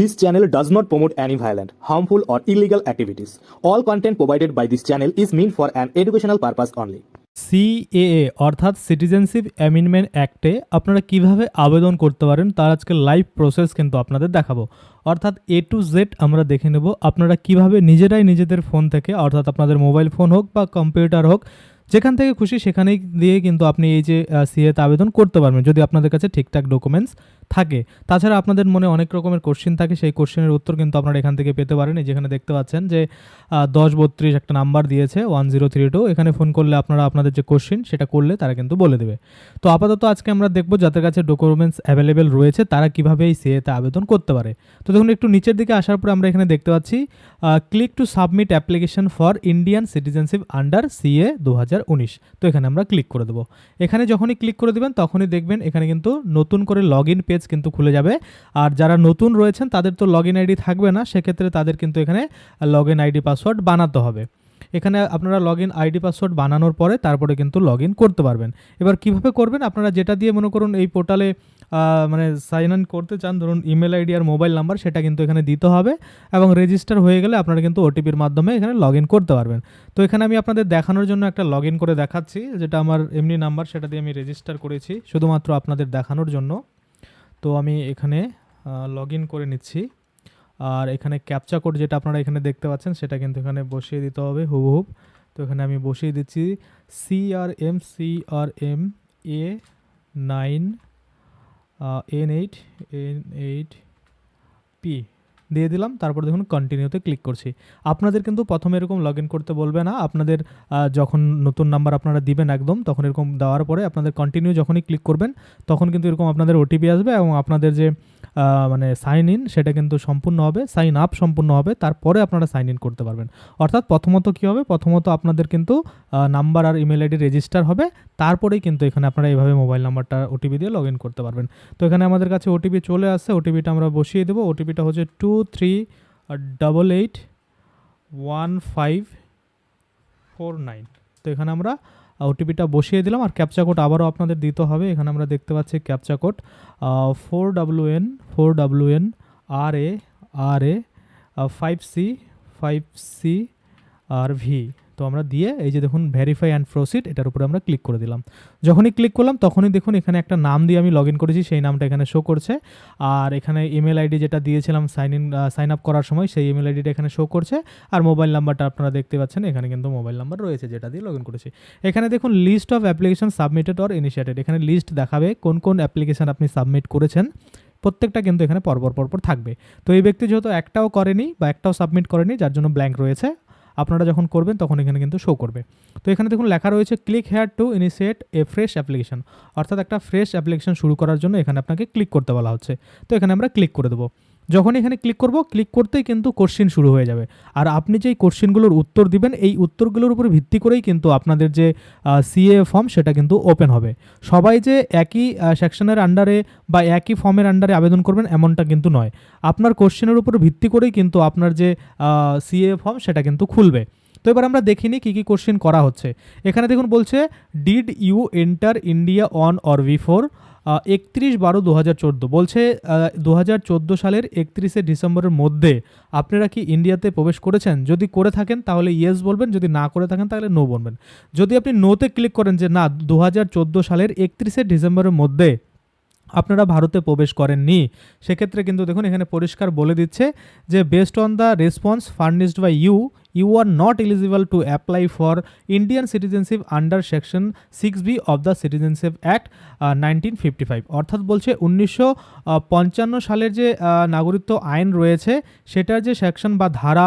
This channel does not promote any violent, harmful, or illegal activities. All content provided by this channel is meant for an educational purpose only. CAA অর্থাৎ citizenship amendment অ্যাক্টে আপনারা কীভাবে আবেদন করতে পারেন তার আজকে লাইভ প্রসেস কিন্তু আপনাদের দেখাবো অর্থাৎ এ টু জেড আমরা দেখে নেব আপনারা কীভাবে নিজেরাই নিজেদের ফোন থেকে অর্থাৎ আপনাদের মোবাইল ফোন হোক বা কম্পিউটার হোক যেখান থেকে খুশি সেখানেই দিয়ে কিন্তু আপনি এই যে সিএতে আবেদন করতে পারবেন যদি আপনাদের কাছে ঠিকঠাক ডকুমেন্টস থাকে। তাছাড়া আপনাদের মনে অনেক রকমের কোশ্চেন থাকে। সেই কোশ্চেনের উত্তর কিন্তু আপনারা এখান থেকে পেতে পারেন যেখানে দেখতে পাচ্ছেন যে দশ বত্রিশ একটা নাম্বার দিয়েছে ওয়ান জিরো থ্রি টু এখানে ফোন করলে আপনারা আপনাদের যে কোশ্চেন সেটা করলে তারা কিন্তু বলে দেবে। তো আপাতত আজকে আমরা দেখব যাদের কাছে ডকুমেন্টস অ্যাভেলেবেল রয়েছে, তারা কীভাবে এই সিএতে আবেদন করতে পারে। তো দেখুন, একটু নিচের দিকে আসার পরে আমরা এখানে দেখতে পাচ্ছি click to submit application for Indian citizenship under CA দু হাজার উনিশ। তো এখানে আমরা ক্লিক করে দেবো। এখানে যখনই ক্লিক করে দেবেন, তখনই দেখবেন এখানে কিন্তু নতুন করে লগ ইন পেজ কিন্তু খুলে যাবে। আর যারা নতুন রয়েছেন, তাদের তো লগ আইডি থাকবে না, সেক্ষেত্রে তাদের কিন্তু এখানে লগ আইডি পাসওয়ার্ড বানাতে হবে। এখানে আপনারা লগ ইন আইডি পাসওয়ার্ড বানানোর পরে তারপরে কিন্তু লগ ইন করতে পারবেন। এবার কীভাবে করবেন? আপনারা যেটা দিয়ে মনে করুন এই পোর্টালে মানে সাইন ইন করতে চান, ধরুন ইমেল আইডি আর মোবাইল নাম্বার সেটা কিন্তু এখানে দিতে হবে। এবং রেজিস্টার হয়ে গেলে আপনারা কিন্তু ওটিপির মাধ্যমে এখানে লগ ইন করতে পারবেন। তো এখানে আমি আপনাদের দেখানোর জন্য একটা লগ ইন করে দেখাচ্ছি, যেটা আমার এমনি নাম্বার সেটা দিয়ে আমি রেজিস্টার করেছি, শুধুমাত্র আপনাদের দেখানোর জন্য। তো আমি এখানে লগ ইন করে নিচ্ছি। আর এখানে ক্যাপচা কোড যেটা আপনারা এখানে দেখতে পাচ্ছেন, সেটা কিন্তু এখানে বসিয়ে দিতে হবে হুবহুব। তো এখানে আমি বসিয়ে দিচ্ছি C R M C R M A nine N eight N eight P দিয়ে দিলাম, তারপর দেখুন কন্টিনিউতে ক্লিক করছি। আপনাদের কিন্তু প্রথমে এরকম লগ করতে বলবে না, আপনাদের যখন নতুন নাম্বার আপনারা দিবেন একদম, তখন এরকম দেওয়ার পরে আপনাদের কন্টিনিউ যখনই ক্লিক করবেন, তখন কিন্তু এরকম আপনাদের ওটিপি আসবে এবং আপনাদের যে মানে সাইন ইন সেটা কিন্তু সম্পূর্ণ হবে সাইন আপ সম্পূর্ণ হবে, তারপরে আপনারা সাইন ইন করতে পারবেন। অর্থাৎ প্রথমত কী হবে? প্রথমত আপনাদের কিন্তু নাম্বার আর ইমেল আইডি রেজিস্টার হবে, তারপরেই কিন্তু এখানে আপনারা এইভাবে মোবাইল নাম্বারটা ওটিপি দিয়ে লগ করতে পারবেন। তো এখানে আমাদের কাছে ওটিপি চলে আসছে ওটিপিটা আমরা বসিয়ে দেবো ওটিপিটা হচ্ছে two three double eight one five four nine তো এখানে আমরা ওটিপিটা বসিয়ে দিলাম আর ক্যাপচা কোড আবারও আপনাদের দিতে হবে। এখানে আমরা দেখতে পাচ্ছি captcha code four W N four W N R A R A five C five C R V তো আমরা দিয়ে এই যে দেখুন ভেরিফাই অ্যান্ড প্রসিড এটার উপরে আমরা ক্লিক করে দিলাম। যখনই ক্লিক করলাম, তখনই দেখুন এখানে একটা নাম দিয়ে আমি লগ করেছি, সেই নামটা এখানে শো করছে। আর এখানে ইমেল আইডি যেটা দিয়েছিলাম সাইন ইন সাইন আপ করার সময়, সেই ইমেল আইডিটা এখানে শো করছে। আর মোবাইল নাম্বারটা আপনারা দেখতে পাচ্ছেন, এখানে কিন্তু মোবাইল নাম্বার রয়েছে যেটা দিয়ে লগ করেছি। এখানে দেখুন list of application submitted or initiated এখানে লিস্ট দেখাবে কোন কোন অ্যাপ্লিকেশন আপনি সাবমিট করেছেন। প্রত্যেকটা কিন্তু এখানে পরপর পরপর থাকবে। তো এই ব্যক্তি যেহেতু একটাও করেনি বা একটাও সাবমিট করেনি, যার জন্য ব্ল্যাঙ্ক রয়েছে। আপনারা যখন করবেন তখন এখানে কিন্তু শো করবে। তো এখানে দেখুন লেখা রয়েছে click here to initiate a fresh application অর্থাৎ একটা ফ্রেশ অ্যাপ্লিকেশন শুরু করার জন্য এখানে আপনাকে ক্লিক করতে বলা হচ্ছে। তো এখানে আমরা ক্লিক করে দেবো। যখন এখানে ক্লিক করব ক্লিক করতেই কিন্তু কোশ্চিন শুরু হয়ে যাবে। আর আপনি যেই কোশ্চিনগুলোর উত্তর দিবেন, এই উত্তরগুলোর উপর ভিত্তি করেই কিন্তু আপনাদের যে সিএ ফর্ম সেটা কিন্তু ওপেন হবে। সবাই যে একই সেকশনের আন্ডারে বা একই ফর্মের আন্ডারে আবেদন করবেন এমনটা কিন্তু নয়। আপনার কোশ্চেনের উপর ভিত্তি করেই কিন্তু আপনার যে সিএ ফর্ম সেটা কিন্তু খুলবে। তো এবার আমরা দেখিনি কী কী কোশ্চেন করা হচ্ছে। এখানে দেখুন বলছে did you enter India on or before একত্রিশ বারো দু হাজার চোদ্দ বলছে দু হাজার চোদ্দ সালের একত্রিশে ডিসেম্বরের মধ্যে আপনারা কি ইন্ডিয়াতে প্রবেশ করেছেন? যদি করে থাকেন তাহলে ইয়েস বলবেন, যদি না করে থাকেন তাহলে নো বলবেন। যদি আপনি নোতে ক্লিক করেন যে না দু হাজার চোদ্দ সালের একত্রিশে ডিসেম্বরের মধ্যে আপনারা ভারতে প্রবেশ করেননি, সেক্ষেত্রে কিন্তু দেখুন এখানে পরিষ্কার বলে দিচ্ছে যে based on the response furnished by you you are not eligible to apply for Indian citizenship under section six B of the citizenship act nineteen fifty five অর্থাৎ বলছে উনিশশো পঞ্চান্ন সালের যে নাগরিকত্ব আইন রয়েছে, সেটার যে সেকশন বা ধারা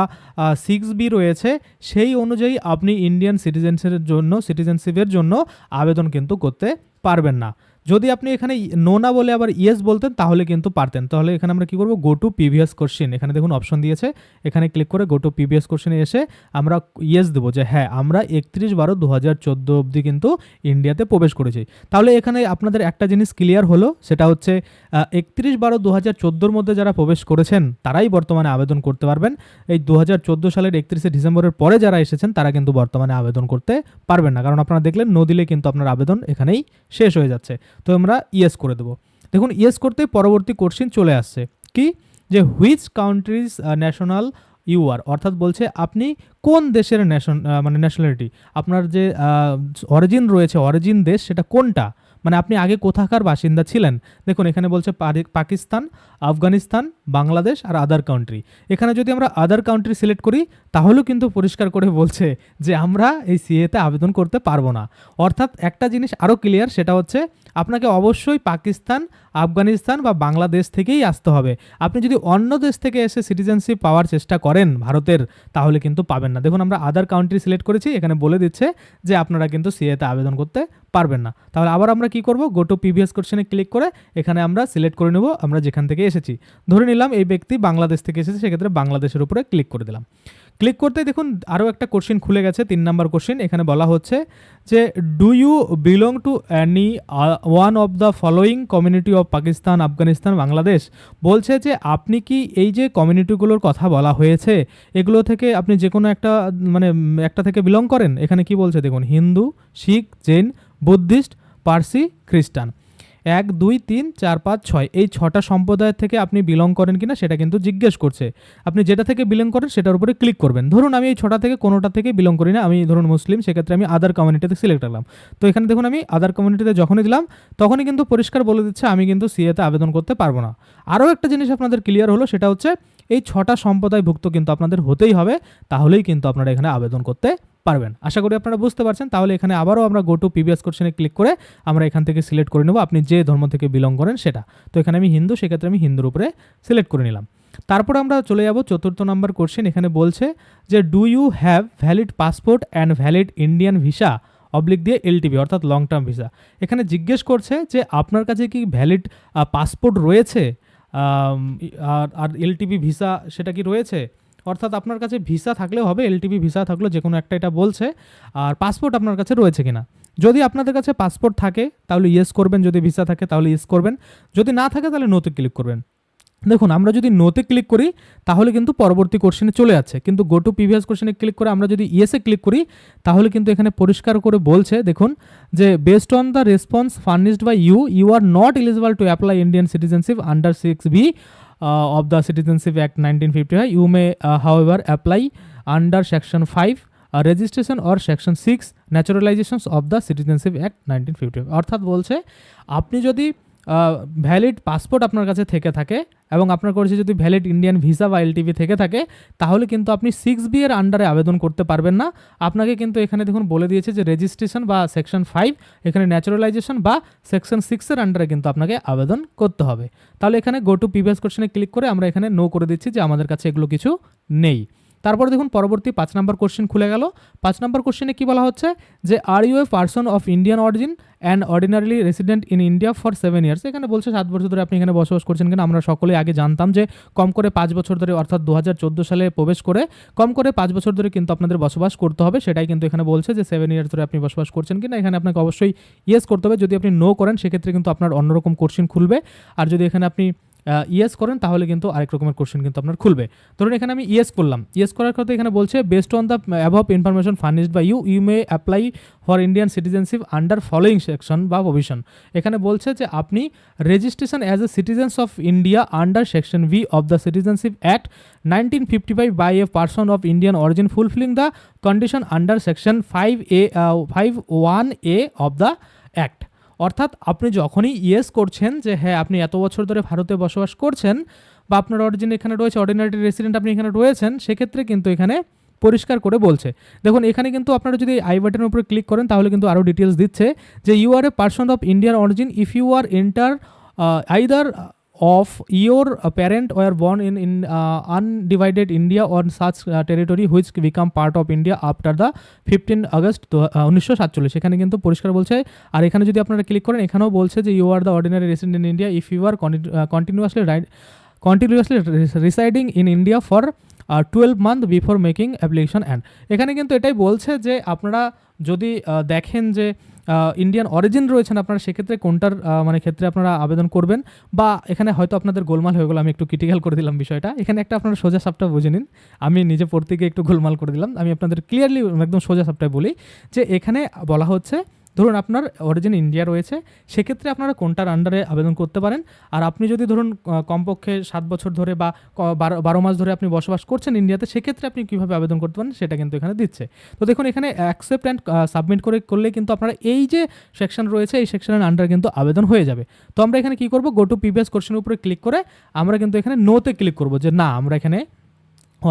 সিক্স বি রয়েছে, সেই অনুযায়ী আপনি ইন্ডিয়ান সিটিজেনশিপের জন্য সিটিজেনশিপের জন্য আবেদন কিন্তু করতে পারবেন না। যদি আপনি এখানে নো না বলে আবার ইয়েস বলতেন, তাহলে কিন্তু পারতেন। তাহলে এখানে আমরা কি করব? গো টু প্রিভিয়াস কোশ্চেন এখানে দেখুন অপশন দিয়েছে। এখানে ক্লিক করে গো টু প্রিভিয়াস কোশ্চেনে এসে আমরা ইয়েস দেবো যে হ্যাঁ আমরা একত্রিশ বারো দু হাজার চোদ্দ অবধি কিন্তু ইন্ডিয়াতে প্রবেশ করেছি। তাহলে এখানে আপনাদের একটা জিনিস ক্লিয়ার হলো, সেটা হচ্ছে একত্রিশ বারো দু হাজার চোদ্দোর মধ্যে যারা প্রবেশ করেছেন, তারাই বর্তমানে আবেদন করতে পারবেন। এই দু হাজার চোদ্দ সালের একত্রিশে ডিসেম্বরের পরে যারা এসেছেন, তারা কিন্তু বর্তমানে আবেদন করতে পারবেন না। কারণ আপনারা দেখলেন নো দিলে কিন্তু আপনার আবেদন এখানেই শেষ হয়ে যাচ্ছে। তো আমরা ইয়েস করে দেবো। দেখুন ইয়েস করতেই পরবর্তী কোশ্চিন চলে আসছে। কি? যে which countries national you are অর্থাৎ বলছে আপনি কোন দেশের ন্যাশন মানে ন্যাশনালিটি আপনার যে অরিজিন রয়েছে অরিজিন দেশ সেটা কোনটা? মানে আপনি আগে কোথাকার বাসিন্দা ছিলেন? দেখুন, এখানে বলছে পাকিস্তান, আফগানিস্তান, বাংলাদেশ আর আদার কান্ট্রি এখানে যদি আমরা আদার কান্ট্রি সিলেক্ট করি, তাহলেও কিন্তু পরিষ্কার করে বলছে যে আমরা এই সিএতে আবেদন করতে পারব না। অর্থাৎ একটা জিনিস আরও ক্লিয়ার সেটা হচ্ছে আপনাকে অবশ্যই পাকিস্তান, আফগানিস্তান বা বাংলাদেশ থেকেই আসতে হবে। আপনি যদি অন্য দেশ থেকে এসে সিটিজেনশিপ পাওয়ার চেষ্টা করেন ভারতের, তাহলে কিন্তু পাবেন না। দেখুন, আমরা আদার কাউন্ট্রি সিলেক্ট করেছি, এখানে বলে দিচ্ছে যে আপনারা কিন্তু সিএতে আবেদন করতে পারবেন না। তাহলে আবার আমরা কি করব? গো টু পিভিএস কোশ্চেনে ক্লিক করে এখানে আমরা সিলেক্ট করে নেব, আমরা যেখান থেকে এসেছি। ধরে নিলাম এই ব্যক্তি বাংলাদেশ থেকে এসেছে, সেক্ষেত্রে বাংলাদেশের উপরে ক্লিক করে দিলাম। ক্লিক করতে দেখুন আরও একটা কোশ্চেন খুলে গেছে, তিন নাম্বার কোশ্চেন। এখানে বলা হচ্ছে যে do you belong to any one of the following community of Pakistan Afghanistan Bangladesh বলছে যে, আপনি কি এই যে কমিউনিটিগুলোর কথা বলা হয়েছে, এগুলো থেকে আপনি যে কোনো একটা মানে একটা থেকে বিলং করেন? এখানে কি বলছে দেখুন, হিন্দু, শিখ, জৈন, বুদ্ধিস্ট, পার্সি, খ্রিস্টান। এক, দুই, তিন, চার, পাঁচ, ছয়। এই ছটা সম্প্রদায়ের থেকে আপনি বিলং করেন কিনা সেটা কিন্তু জিজ্ঞেস করছে। আপনি যেটা থেকে বিলং করেন সেটার উপরে ক্লিক করবেন। ধরুন আমি এই ছটা থেকে কোনোটা থেকে বিলং করি না, আমি ধরুন মুসলিম, সেক্ষেত্রে আমি আদার কমিউনিটিতে সিলেক্ট করলাম তো এখানে দেখুন আমি আদার কমিউনিটিতে যখনই দিলাম, তখনই কিন্তু পরিষ্কার বলে দিচ্ছে, আমি কিন্তু সিএতে আবেদন করতে পারব না। আরও একটা জিনিস আপনাদের ক্লিয়ার হলো, সেটা হচ্ছে এই ছটা সম্প্রদায়ভুক্ত কিন্তু আপনাদের হতেই হবে, তাহলেই কিন্তু আপনারা এখানে আবেদন করতে পারবেন। আশা করি আপনারা বুঝতে পারছেন, তাহলে এখানে আবারও আমরা গো টু পিবিএস কোশ্চেনে ক্লিক করে আমরা এখান থেকে সিলেক্ট করে নেব, আপনি যে ধর্ম থেকে বিলং করেন সেটা। তো এখানে আমি হিন্দু, সেক্ষেত্রে আমি হিন্দুর উপরে সিলেক্ট করে নিলাম। তারপর আমরা চলে যাব চতুর্থ নম্বর কোশ্চেন এখানে বলছে যে do you have valid passport and valid Indian visa oblique দিয়ে এলটিভি অর্থাৎ লং টার্ম ভিসা এখানে জিজ্ঞেস করছে যে, আপনার কাছে কি ভ্যালিড পাসপোর্ট রয়েছে? আর আর এলটিভি ভিসা সেটা কি রয়েছে? অর্থাৎ আপনার কাছে ভিসা থাকলেও হবে এলটিভি ভিসা থাকলেও যে কোনো একটা এটা বলছে, আর পাসপোর্ট আপনার কাছে রয়েছে কিনা। যদি আপনাদের কাছে পাসপোর্ট থাকে, তাহলে ইয়েস করবেন, যদি ভিসা থাকে, তাহলে ইয়েস করবেন। যদি না থাকে, তাহলে নোতে ক্লিক করবেন। দেখুন আমরা যদি নোতে ক্লিক করি তাহলে কিন্তু পরবর্তী কোশ্চেনে চলে যাচ্ছে কিন্তু গো টু প্রিভিয়াস কোশ্চেনে ক্লিক করে আমরা যদি ইয়েসে ক্লিক করি তাহলে কিন্তু এখানে পরিষ্কার করে বলছে দেখুন যে based on the response furnished by you you are not eligible to apply Indian citizenship under six B of act nineteen fifty 1955. You may uh, however, apply under Section 5 registration or section six 6 of the the Citizenship Act 1955. অর্থাৎ বলছে আপনি যদি valid passport আপনার কাছে থেকে থাকে এবং আপনার কাছে যদি ভ্যালিড ইন্ডিয়ান ভিসা বা এলটিভি থেকে থাকে, তাহলে কিন্তু আপনি সিক্স বি এর আন্ডারে আবেদন করতে পারবেন না। আপনাকে কিন্তু এখানে দেখুন বলে দিয়েছে যে রেজিস্ট্রেশন বা সেকশন ফাইভ এখানে ন্যাচারালাইজেশন বা সেকশন সিক্সের আন্ডারে কিন্তু আপনাকে আবেদন করতে হবে। তাহলে এখানে গো টু প্রিভিয়াস কোশ্চেনে ক্লিক করে আমরা এখানে নো করে দিচ্ছি যে আমাদের কাছে এগুলো কিছু নেই। তারপরে দেখুন পরবর্তী পাঁচ নম্বর কোশ্চেন খুলে গেল। পাঁচ নম্বর কোশ্চেনে কি বলা হচ্ছে? যে are you a person of Indian origin and ordinarily resident in India for seven years এখানে বলছে সাত বছর ধরে আপনি এখানে বসবাস করছেন কিনা, আমরা সকলে আগে জানতাম যে, কম করে পাঁচ বছর ধরে অর্থাৎ দু হাজার চোদ্দ সালে প্রবেশ করে কম করে পাঁচ বছর ধরে কিন্তু আপনাদের বসবাস করতে হবে। সেটাই কিন্তু এখানে বলছে যে সেভেন ইয়ার্স ধরে আপনি বসবাস করছেন কিনা। এখানে আপনাকে অবশ্যই ইয়েস করতে হবে। যদি আপনি নো করেন, সেক্ষেত্রে কিন্তু আপনার অন্যরকম কোশ্চেন খুলবে। আর যদি এখানে আপনি ইয়েস করেন, তাহলে কিন্তু আরেক রকমের কোশ্চেন কিন্তু আপনার খুলবে। ধরুন এখানে আমি ইয়েস করলাম। ইয়েস করার কথা এখানে বলছে based on the above information furnished by you you may apply for Indian citizenship under following section বা প্রভিশন এখানে বলছে যে আপনি registration as a citizens of India under section V of the citizenship act nineteen fifty five by a person of Indian origin fulfilling the condition under section five A five one A of the act অর্থাৎ আপনি যখনই yes করছেন যে হ্যাঁ আপনি এত বছর ধরে ভারতে বসবাস করছেন বা আপনার অরিজিন এখানে রয়েছে অর্ডিনারি রেসিডেন্ট আপনি এখানে রয়েছেন, সেক্ষেত্রে কিন্তু এখানে পরিষ্কার করে বলছে। দেখুন, এখানে কিন্তু আপনারা যদি আই বাটনের উপরে ক্লিক করেন, তাহলে কিন্তু আরও ডিটেলস দিচ্ছে যে you are a person of Indian origin if you are enter either of your uh, parent were born in, in uh, undivided India or such uh, territory which become part of India after the 15 August উনিশশো সাতচল্লিশ। এখানে কিন্তু পরিষ্কার বলছে আর এখানে যদি আপনারা click করেন এখানেও বলছে যে you are the ordinary resident in India if you are continuously right continuously residing in India for twelve month before making application and এখানে কিন্তু এটাই বলছে যে আপনারা যদি দেখেন যে ইন্ডিয়ান অরিজিন রয়েছেন আপনারা, সেক্ষেত্রে কোনটার মানে ক্ষেত্রে আপনারা আবেদন করবেন বা এখানে হয়তো আপনাদের গোলমাল হয়ে গেলো, আমি একটু ক্রিটিক্যাল করে দিলাম বিষয়টা। এখানে একটা আপনারা সোজা সাপটা বুঝে নিন। আমি নিজে পড়তে গিয়ে একটু গোলমাল করে দিলাম। আমি আপনাদের ক্লিয়ারলি একদম সোজা সাপটায় বলি যে এখানে বলা হচ্ছে ধরুন আপনার অরিজিন ইন্ডিয়া রয়েছে, সেক্ষেত্রে আপনারা কোনটার আন্ডারে আবেদন করতে পারেন। আর আপনি যদি ধরুন কমপক্ষে সাত বছর ধরে বা বারো বারো মাস ধরে আপনি বসবাস করছেন ইন্ডিয়াতে সেক্ষেত্রে আপনি কীভাবে আবেদন করতে পারেন সেটা কিন্তু এখানে দিচ্ছে। তো দেখুন, এখানে অ্যাকসেপ্ট অ্যান্ড সাবমিট করে, করলে কিন্তু আপনারা এই যে সেকশন রয়েছে, এই সেকশনের আন্ডার কিন্তু আবেদন হয়ে যাবে। তো আমরা এখানে কী করব? গো টু প্রিভিয়াস কোশ্চেনের উপরে ক্লিক করে আমরা কিন্তু এখানে নোতে ক্লিক করব যে না, আমরা এখানে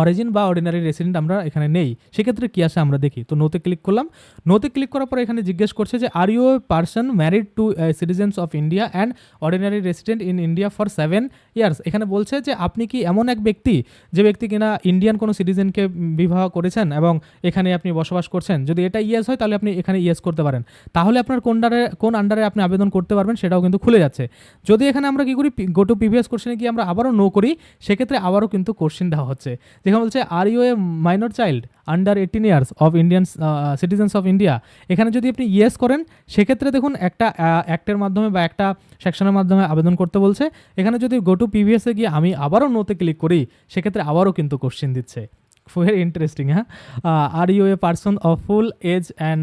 অরিজিন বা অর্ডিনারি রেসিডেন্ট আমরা এখানে নেই। সেক্ষেত্রে কী আসে আমরা দেখি। তো নোতে ক্লিক করলাম। নোতে ক্লিক করার পরে এখানে জিজ্ঞেস করছে যে are you person married to citizens of India and ordinary resident in India for seven years এখানে বলছে যে, আপনি কি এমন এক ব্যক্তি যে ব্যক্তি কিনা ইন্ডিয়ান কোনো সিটিজেনকে বিবাহ করেছেন এবং এখানে আপনি বসবাস করছেন? যদি এটা ইয়েস হয়, তাহলে আপনি এখানে ইয়েস করতে পারেন। তাহলে আপনার কোন আন্ডারে কোন আন্ডারে আপনি আবেদন করতে পারবেন সেটাও কিন্তু খুলে যাচ্ছে। যদি এখানে আমরা কী করি গো টু প্রিভিয়াস কোশ্চেনে গিয়ে আমরা আবারও নো করি, সেক্ষেত্রে আবারও কিন্তু কোশ্চেন দেওয়া হচ্ছে। যেখানে বলছে are you a minor child under eighteen years of Indian citizens of India এখানে যদি আপনি ইয়েস করেন, সেক্ষেত্রে দেখুন একটা অ্যাক্টের মাধ্যমে বা একটা সেকশনের মাধ্যমে আবেদন করতে বলছে। এখানে যদি গো টু পিভিএসে গিয়ে আমি আবারও নোতে ক্লিক করি, সেক্ষেত্রে আবারও কিন্তু কোশ্চেন দিচ্ছে। ভেরি ইন্টারেস্টিং হ্যাঁ? Are you a person of full age and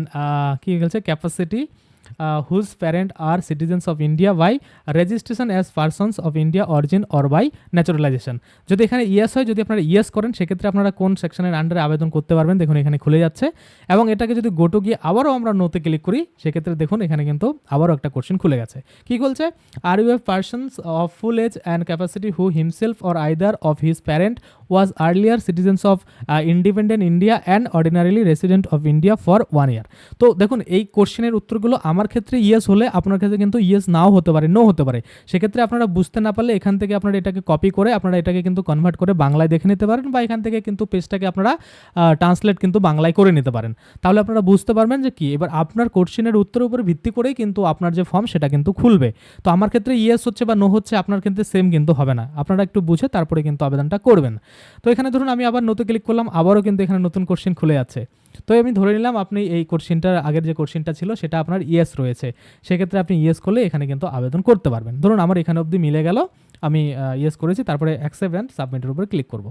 কী বলছে capacity whose parent are citizens of India by registration as persons of India origin or by naturalisation যদি এখানে ইয়েস হয়, যদি আপনারা ইয়েস করেন, সেক্ষেত্রে আপনারা কোন সেকশনের আন্ডারে আবেদন করতে পারবেন? দেখুন, এখানে খুলে যাচ্ছে। এবং এটাকে যদি গোটো গিয়ে আবারও আমরা নোতে ক্লিক করি, সেক্ষেত্রে দেখুন, এখানে কিন্তু আবারও একটা কোশ্চেন খুলে গেছে। কি বলছে are you have persons of full age and capacity who himself or either of his parent was earlier citizens of independent India and ordinarily resident of India for one year তো দেখুন, এই কোশ্চেনের উত্তরগুলো আমার ক্ষেত্রে ইয়েস হলে আপনার ক্ষেত্রে কিন্তু ইয়েস নাও হতে পারে নো হতে পারে। সেক্ষেত্রে আপনারা বুঝতে না পারলে এখান থেকে আপনারা এটাকে কপি করে, আপনারা এটাকে কিন্তু কনভার্ট করে বাংলায় দেখে নিতে পারেন বা এখান থেকে কিন্তু পেজটাকে আপনারা ট্রান্সলেট কিন্তু বাংলায় করে নিতে পারেন। তাহলে আপনারা বুঝতে পারবেন যে কি, এবার আপনার কোশ্চেনের উত্তরের উপর ভিত্তি করেই কিন্তু আপনার যে ফর্ম সেটা কিন্তু খুলবে। তো আমার ক্ষেত্রে ইয়েস হচ্ছে বা নো হচ্ছে আপনার ক্ষেত্রে সেম কিন্তু হবে না। আপনারা একটু বুঝে তারপরে কিন্তু আবেদনটা করবেন। তো এখানে ধরুন আমি আবার নতুন ক্লিক করলাম, আবারও কিন্তু এখানে নতুন কোশ্চেন খুলে যাচ্ছে। তো আমি ধরে নিলাম আপনি এই কোশ্চেনটার আগের যে কোশ্চেনটা ছিল, সেটা আপনার ইয়েস রয়েছে। সেক্ষেত্রে আপনি ইয়েস করলে এখানে কিন্তু আবেদন করতে পারবেন। ধরুন আমার এখানে অবধি মিলে গেল, আমি ইয়েস করেছি, তারপরে অ্যাকসেপ্ট অ্যান্ড সাবমিটের উপরে ক্লিক করব।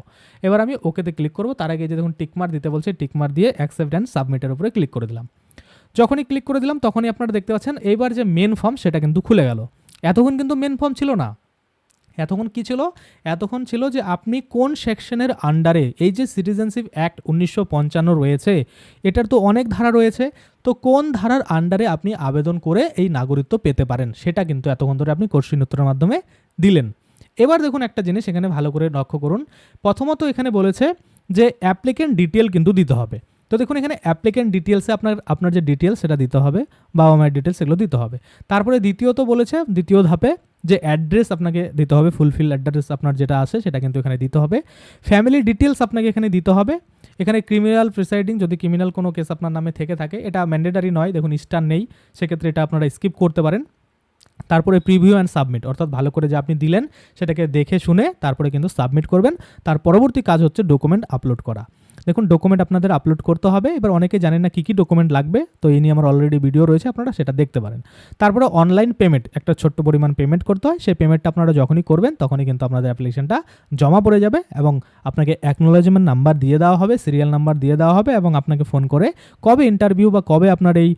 এবার আমি ওকেতে ক্লিক করব, তার আগে যে দেখুন টিকমার দিতে বলছে টিকমার দিয়ে অ্যাকসেপ্ট অ্যান্ড সাবমিটের উপরে ক্লিক করে দিলাম। যখনই ক্লিক করে দিলাম, তখনই আপনারা দেখতে পাচ্ছেন, এইবার যে মেন ফর্ম সেটা কিন্তু খুলে গেল। এতক্ষণ কিন্তু মেন ফর্ম ছিল না। এতক্ষণ কি ছিল? এতক্ষণ ছিল যে আপনি কোন সেকশনের আন্ডারে এই যে সিটিজেনশিপ অ্যাক্ট উনিশশো পঞ্চান্ন রয়েছে, এটার তো অনেক ধারা রয়েছে, তো কোন ধারার আন্ডারে আপনি আবেদন করে এই নাগরিকত্ব পেতে পারেন? সেটা কিন্তু এতক্ষণ ধরে আপনি কোশ্চিন উত্তরের মাধ্যমে দিলেন। এবার দেখুন একটা জিনিস এখানে ভালো করে লক্ষ্য করুন। প্রথমত এখানে বলেছে যে অ্যাপ্লিকেন্ট ডিটেল কিন্তু দিতে হবে। তো দেখুন এখানে অ্যাপ্লিকেন্ট ডিটেলসে আপনার আপনার যে ডিটেলস সেটা দিতে হবে বাবা মায়ের ডিটেলস সেগুলো দিতে হবে। তারপরে দ্বিতীয়ত বলেছে, দ্বিতীয় ধাপে যে অ্যাড্রেস আপনাকে দিতে হবে ফুলফিল অ্যাড্রেস আপনার যেটা আছে সেটা কিন্তু এখানে দিতে হবে। ফ্যামিলি ডিটেলস আপনাকে এখানে দিতে হবে। এখানে ক্রিমিনাল প্রিসাইডিং যদি ক্রিমিনাল কোনো কেস আপনার নামে থেকে থাকে, এটা ম্যান্ডেটারি নয়, দেখুন স্টার নেই, সেক্ষেত্রে এটা আপনারা স্কিপ করতে পারেন। তারপরে প্রিভিউ অ্যান্ড সাবমিট অর্থাৎ ভালো করে যে আপনি দিলেন, সেটাকে দেখে শুনে তারপরে কিন্তু সাবমিট করবেন। তার পরবর্তী কাজ হচ্ছে ডকুমেন্ট আপলোড করা। দেখুন ডকুমেন্ট আপনাদের আপলোড করতে হবে। এবার অনেকে জানেন না কী কী ডকুমেন্ট লাগবে, তো এই নিয়ে আমার অলরেডি ভিডিও রয়েছে, আপনারা সেটা দেখতে পারেন। তারপরে অনলাইন পেমেন্ট একটা ছোট্ট পরিমাণ পেমেন্ট করতে হয়। সেই পেমেন্টটা আপনারা যখনই করবেন, তখনই কিন্তু আপনাদের অ্যাপ্লিকেশনটা জমা পড়ে যাবে এবং আপনাকে অ্যাকনোলজমেন্ট নাম্বার দিয়ে দেওয়া হবে সিরিয়াল নাম্বার দিয়ে দেওয়া হবে এবং আপনাকে ফোন করে কবে ইন্টারভিউ বা কবে আপনার এই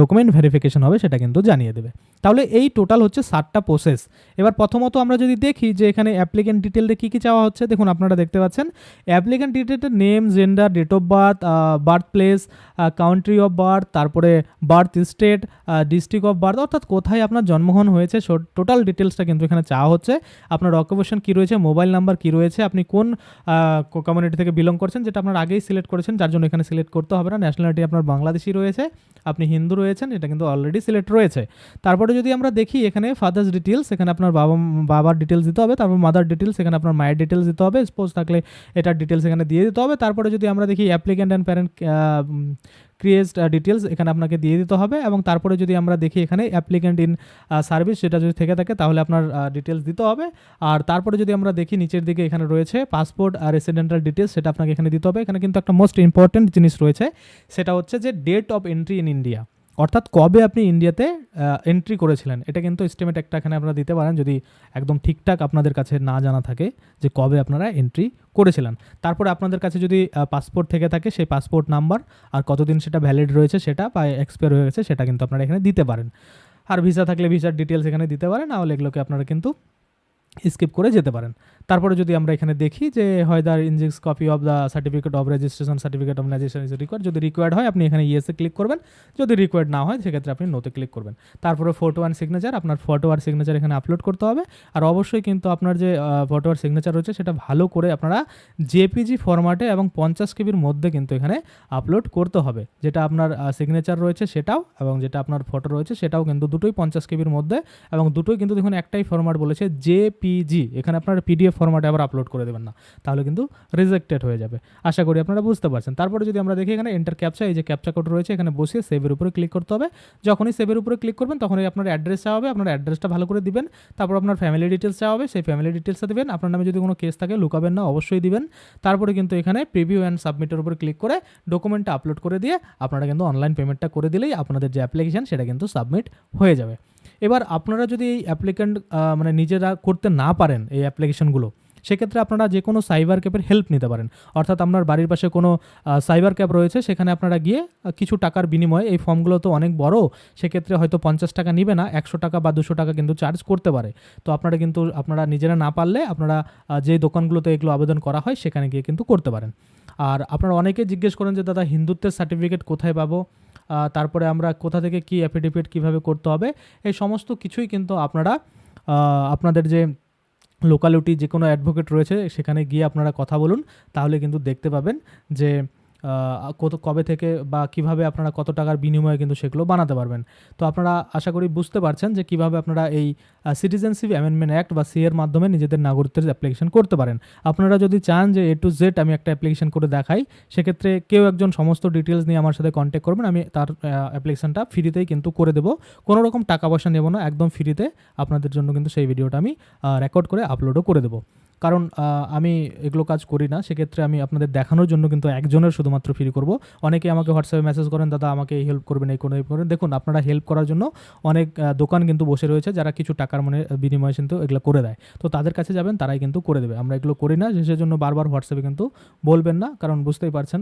ডকুমেন্ট ভেরিফিকেশন হবে, সেটা কিন্তু জানিয়ে দেবে। তাহলে এই টোটাল হচ্ছে ষাটটা প্রসেস এবার প্রথমত আমরা যদি দেখি যে এখানে অ্যাপ্লিকেন্ট ডিটেলে কী কী চাওয়া হচ্ছে, দেখুন আপনারা দেখতে পাচ্ছেন applicant ডিটেলের name gender date of birth birth place country of birth তারপরে birth state district of birth অর্থাৎ কোথায় আপনার জন্মগ্রহণ হয়েছে টোটাল ডিটেলসটা কিন্তু এখানে চাওয়া হচ্ছে। আপনার অকুপেশন কী রয়েছে মোবাইল নাম্বার কী রয়েছে, আপনি কোন কমিউনিটি থেকে বিলং করছেন, যেটা আপনার আগেই সিলেক্ট করেছেন, যার জন্য এখানে সিলেক্ট করতে হবে না। ন্যাশনালিটি আপনার বাংলাদেশি রয়েছে, আপনি হিন্দু রয়েছেন, এটা কিন্তু অলরেডি সিলেক্ট রয়েছে। তারপরে যদি আমরা দেখি এখানে ফাদার্স ডিটেলস এখানে আপনার বাবা, বাবার ডিটেলস দিতে হবে, তারপর মাদার ডিটেলস এখানে আপনার মায়ের ডিটেলস দিতে হবে স্পোজ থাকলে এটার ডিটেলস এখানে দিয়ে দিতে হবে। তারপরে যদি আমরা দেখি applicant and parent create details এখানে আপনাকে দিয়ে দিতে হবে এবং তারপরে যদি আমরা দেখি এখানে অ্যাপ্লিক্যান্ট ইন সার্ভিস সেটা যদি থেকে থাকে তাহলে আপনার ডিটেলস দিতে হবে। আর তারপরে যদি আমরা দেখি নিচের দিকে এখানে রয়েছে পাসপোর্ট আর রেসিডেন্টাল ডিটেলস সেটা আপনাকে এখানে দিতে হবে। এখানে কিন্তু একটা মোস্ট ইম্পর্টেন্ট জিনিস রয়েছে, সেটা হচ্ছে যে date of entry in India অর্থাৎ কবে আপনি ইন্ডিয়াতে এন্ট্রি করেছিলেন? এটা কিন্তু এস্টিমেট একটা এখানে আপনারা দিতে পারেন যদি একদম ঠিকঠাক আপনাদের কাছে না জানা থাকে যে কবে আপনারা এন্ট্রি করেছিলেন। তারপরে আপনাদের কাছে যদি পাসপোর্ট থেকে থাকে সেই পাসপোর্ট নাম্বার আর কতদিন সেটা ভ্যালিড রয়েছে সেটা বা এক্সপায়ার হয়ে গেছে সেটা কিন্তু আপনারা এখানে দিতে পারেন। আর ভিসা থাকলে ভিসার ডিটেলস এখানে দিতে পারেন। নাহলে এগুলোকে আপনারা কিন্তু স্কিপ করে যেতে পারেন। তারপরে যদি আমরা এখানে দেখি যে হয় the ইনজিক্স copy of the certificate of registration certificate of registration is required যদি রিকোয়ার্ড হয়, আপনি এখানে ইয়েসে ক্লিক করবেন। যদি রিকোয়ার্ড না হয়, সেক্ষেত্রে আপনি নোতে ক্লিক করবেন। তারপরে ফটো অ্যান্ড সিগনেচার আপনার ফটো আর সিগনেচার এখানে আপলোড করতে হবে। আর অবশ্যই কিন্তু আপনার যে ফটো আর সিগনেচার রয়েছে, সেটা ভালো করে আপনারা জেপিজি ফরম্যাটে এবং পঞ্চাশ কেবির মধ্যে কিন্তু এখানে আপলোড করতে হবে। যেটা আপনার সিগনেচার রয়েছে, সেটাও এবং যেটা আপনার ফটো রয়েছে, সেটাও কিন্তু দুটোই পঞ্চাশ কেবির মধ্যে এবং দুটোই কিন্তু দেখুন একটাই ফরম্যাট বলেছে জেপিজি এখানে আপনার পিডিএফ ফরম্যাটে আবার আপলোড করে দেবেন না, তাহলে কিন্তু রিজেক্টেড হয়ে যাবে। আশা করি আপনারা বুঝতে পারছেন। তারপরে যদি আমরা দেখি এখানে এন্টার ক্যাপচা এই যে ক্যাপচা কোড রয়েছে, এখানে বসিয়ে সেভের উপরে ক্লিক করতে হবে। যখনই সেভের উপরে ক্লিক করবেন, তখনই আপনার অ্যাড্রেস চাওয়া হবে, আপনার অ্যাড্রেসটা ভালো করে দিবেন। তারপর আপনার ফ্যামিলি ডিটেলস চাওয়া হবে, সেই ফ্যামিলি ডিটেলসটা দেবেন। আপনার নামে যদি কোনো কেস থাকে, লুকাবেন না, অবশ্যই দিবেন। তারপরে কিন্তু এখানে প্রিভিউ অ্যান্ড সাবমিটের উপরে ক্লিক করে ডকুমেন্টটা আপলোড করে দিয়ে আপনারা কিন্তু অনলাইন পেমেন্টটা করে দিলেই আপনাদের যে অ্যাপ্লিকেশন সেটা কিন্তু সাবমিট হয়ে যাবে। এবার আপনারা যদি এই অ্যাপ্লিক্যান্ট মানে নিজেরা করতে না পারেন এই অ্যাপ্লিকেশনগুলো সেক্ষেত্রে আপনারা যে কোনো সাইবার ক্যাপের হেল্প নিতে পারেন। অর্থাৎ আপনার বাড়ির পাশে কোনো সাইবার ক্যাপ রয়েছে, সেখানে আপনারা গিয়ে কিছু টাকার বিনিময়ে এই ফর্মগুলো তো অনেক বড়, সেক্ষেত্রে হয়তো পঞ্চাশ টাকা নিবে না, একশো টাকা বা দুশো টাকা কিন্তু চার্জ করতে পারে। তো আপনারা কিন্তু, আপনারা নিজেরা না পারলে আপনারা যে দোকানগুলোতে এগুলো আবেদন করা হয়, সেখানে গিয়ে কিন্তু করতে পারেন। আর আপনারা অনেকে জিজ্ঞেস করেন যে, দাদা, হিন্দুত্বের সার্টিফিকেট কোথায় পাবো? তারপরে আমরা কোথা থেকে কি অ্যাফিডেভিট কীভাবে করতে হবে, এই সমস্ত কিছুই কিন্তু আপনারা আপনাদের যে লোকালিটি যে কোনো অ্যাডভোকেট রয়েছে, সেখানে গিয়ে আপনারা কথা বলুন, তাহলে কিন্তু দেখতে পাবেন যে কত, কবে থেকে বা কীভাবে আপনারা কত টাকার বিনিময়ে কিন্তু সেগুলো বানাতে পারবেন। তো আপনারা আশা করি বুঝতে পারছেন যে কীভাবে আপনারা এই সিটিজেনশিপ অ্যামেন্ডমেন্ট অ্যাক্ট বা সি এর মাধ্যমে নিজেদের নাগরিকদের অ্যাপ্লিকেশন করতে পারেন। আপনারা যদি চান যে এ টু জেড আমি একটা অ্যাপ্লিকেশন করে দেখাই, সেক্ষেত্রে কেউ একজন সমস্ত ডিটেলস নিয়ে আমার সাথে কন্ট্যাক্ট করবেন, আমি তার অ্যাপ্লিকেশনটা ফ্রিতেই কিন্তু করে দেবো। কোনো রকম টাকা পয়সা নেব না, একদম ফ্রিতে আপনাদের জন্য কিন্তু সেই ভিডিওটা আমি রেকর্ড করে আপলোডও করে দেবো। কারণ আমি এগুলো কাজ করি না। সেক্ষেত্রে আমি আপনাদের দেখানোর জন্য কিন্তু একজনের শুধুমাত্র ফ্রি করব। অনেকে আমাকে হোয়াটসঅ্যাপে মেসেজ করেন, দাদা, আমাকে এই হেল্প করবেন, এই কোনো এই করবেন দেখুন, আপনারা হেল্প করার জন্য অনেক দোকান কিন্তু বসে রয়েছে, যারা কিছু টাকার মানে বিনিময়ে কিন্তু এগুলো করে দেয়। তো তাদের কাছে যাবেন, তারাই কিন্তু করে দেবে। আমরা এগুলো করি না সেজন্য বারবার হোয়াটসঅ্যাপে কিন্তু বলবেন না, কারণ বুঝতেই পারছেন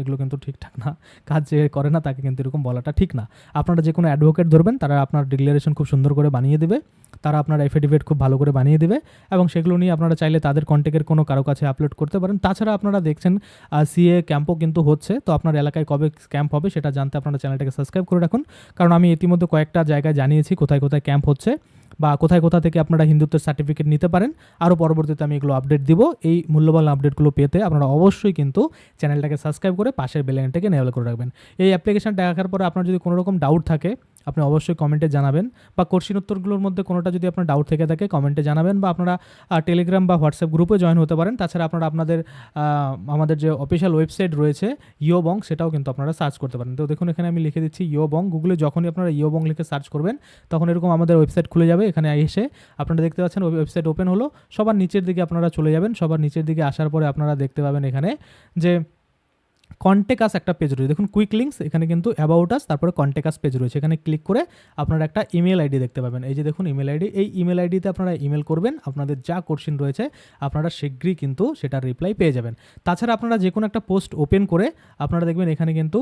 এগুলো কিন্তু ঠিকঠাক না। কাজ যে করে না, তাকে কিন্তু এরকম বলাটা ঠিক না। আপনারা যে কোনো অ্যাডভোকেট ধরবেন, তারা আপনার ডিক্লারেশন খুব সুন্দর করে বানিয়ে দেবে। তারা আপনার এফিডেভিট খুব ভালো করে বানিয়ে দেবে এবং সেগুলো নিয়ে আপনারা চাইলে তাদের কন্ট্যাক্টের কোনো কারও কাছে আপলোড করতে পারেন। তাছাড়া আপনারা দেখছেন সিএ ক্যাম্পও কিন্তু হচ্ছে। তো আপনার এলাকায় কবে ক্যাম্প হবে সেটা জানতে আপনারা চ্যানেলটাকে সাবস্ক্রাইব করে রাখুন। কারণ আমি ইতিমধ্যে কয়েকটা জায়গায় জানিয়েছি কোথায় কোথায় ক্যাম্প হচ্ছে বা কোথায় কোথা থেকে আপনারা হিন্দুত্বের সার্টিফিকেট নিতে পারেন। আরও পরবর্তীতে আমি এগুলো আপডেট দিব। এই মূল্যবান আপডেটগুলো পেতে আপনারা অবশ্যই কিন্তু চ্যানেলটাকে সাবস্ক্রাইব করে পাশের বেলাইনটাকে নেওয়াল করে রাখবেন। এই অ্যাপ্লিকেশনটা দেখার পরে আপনার যদি কোনো রকম ডাউট থাকে আপনি অবশ্যই কমেন্টে জানাবেন বা কোশ্চিন উত্তরগুলোর মধ্যে কোনোটা যদি আপনার ডাউট থেকে থাকে কমেন্টে জানাবেন বা আপনারা টেলিগ্রাম বা হোয়াটসঅ্যাপ গ্রুপে জয়েন হতে পারেন। তাছাড়া আপনারা আপনাদের আমাদের যে অফিসিয়াল ওয়েবসাইট রয়েছে ইয়োবং সেটাও কিন্তু আপনারা সার্চ করতে পারেন। তো দেখুন, এখানে আমি লিখে দিচ্ছি ইয়োবং গুগলে যখনই আপনারা ইয়োবং লিখে সার্চ করবেন, তখন এরকম আমাদের ওয়েবসাইট খুলে যাবে। এখানে এসে আপনারা দেখতে পাচ্ছেন ওয়েবসাইট ওপেন হলো। সবার নিচের দিকে আপনারা চলে যাবেন। সবার নিচের দিকে আসার পরে আপনারা দেখতে পাবেন এখানে যে কন্টেক আস একটা পেজ রয়েছে। দেখুন কুইক লিঙ্কস এখানে কিন্তু অ্যাবাউট আস তারপরে কন্টেকাস পেজ রয়েছে। এখানে ক্লিক করে আপনারা একটা ইমেল আইডি দেখতে পাবেন। এই যে দেখুন ইমেল আইডি এই ইমেল আইডিতে আপনারা ইমেল করবেন, আপনাদের যা কোশ্চিন রয়েছে, আপনারা শীঘ্রই কিন্তু সেটার রিপ্লাই পেয়ে যাবেন। তাছাড়া আপনারা যে কোনো একটা পোস্ট ওপেন করে আপনারা দেখবেন, এখানে কিন্তু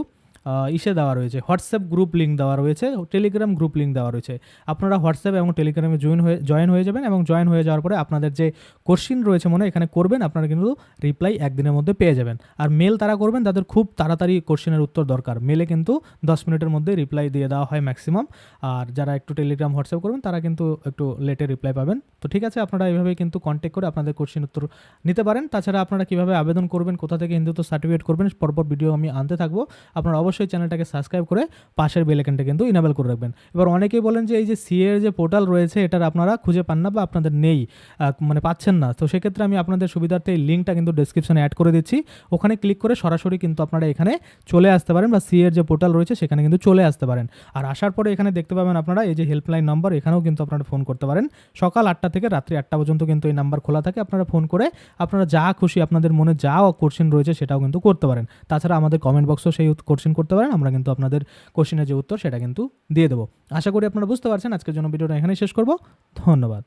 ইসে দেওয়া রয়েছে। হোয়াটসঅ্যাপ গ্রুপ লিঙ্ক দেওয়া রয়েছে, টেলিগ্রাম গ্রুপ লিঙ্ক দেওয়া রয়েছে। আপনারা হোয়াটসঅ্যাপ এবং টেলিগ্রামে জয়েন হয়ে জয়েন হয়ে যাবেন এবং জয়েন হয়ে যাওয়ার পরে আপনাদের যে কোশ্চিন রয়েছে মনে এখানে করবেন, আপনারা কিন্তু রিপ্লাই একদিনের মধ্যে পেয়ে যাবেন। আর মেল তারা করবেন, তাদের খুব তাড়াতাড়ি কোশ্চেনের উত্তর দরকার। মেলে কিন্তু দশ মিনিটের মধ্যে রিপ্লাই দিয়ে দেওয়া হয় ম্যাক্সিমাম। আর যারা একটু টেলিগ্রাম, হোয়াটসঅ্যাপ করবেন, তারা কিন্তু একটু লেটে রিপ্লাই পাবেন। তো ঠিক আছে, আপনারা এইভাবে কিন্তু কন্ট্যাক্ট করে আপনাদের কোশ্চেন উত্তর নিতে পারেন। তাছাড়া আপনারা কীভাবে আবেদন করবেন, কোথা থেকে হিন্দুত্ব সার্টিফিকেট করবেন, পরপর ভিডিও আমি আনতে থাকব। আপনারা অবশ্যই চ্যানেলটাকে সাবস্ক্রাইব করে পাশের বেলাইকনটা কিন্তু ইনাবেল করে রাখবেন। এবার অনেকেই বলেন যে এই যে সিএর যে পোর্টাল রয়েছে, এটার আপনারা খুঁজে পান না বা আপনাদের নেই মানে পাচ্ছেন না। তো সেক্ষেত্রে আমি আপনাদের সুবিধার্থে এই লিঙ্কটা কিন্তু ডেসক্রিপশনে অ্যাড করে দিচ্ছি। ওখানে ক্লিক করে সরাসরি কিন্তু আপনারা এখানে চলে আসতে পারেন বা সিএর যে পোর্টাল রয়েছে, সেখানে কিন্তু চলে আসতে পারেন। আর আসার পরে এখানে দেখতে পাবেন আপনারা এই যে হেল্পলাইন নাম্বার এখানেও কিন্তু আপনারা ফোন করতে পারেন। সকাল আটটা থেকে রাত্রি আটটা পর্যন্ত কিন্তু এই নাম্বার খোলা থাকে, আপনারা ফোন করে আপনারা যা খুশি, আপনাদের মনে যা কোশ্চেন রয়েছে, সেটাও কিন্তু করতে পারেন। তাছাড়া আমাদের কমেন্ট বক্সও সেই কোশ্চেন করতে পারেন, আমরা কিন্তু আপনাদের কোশ্চেনের যে উত্তর সেটা কিন্তু দিয়ে দেবো। আশা করি আপনারা বুঝতে পারছেন। আজকের জন্য ভিডিওটা এখানেই শেষ করব। ধন্যবাদ।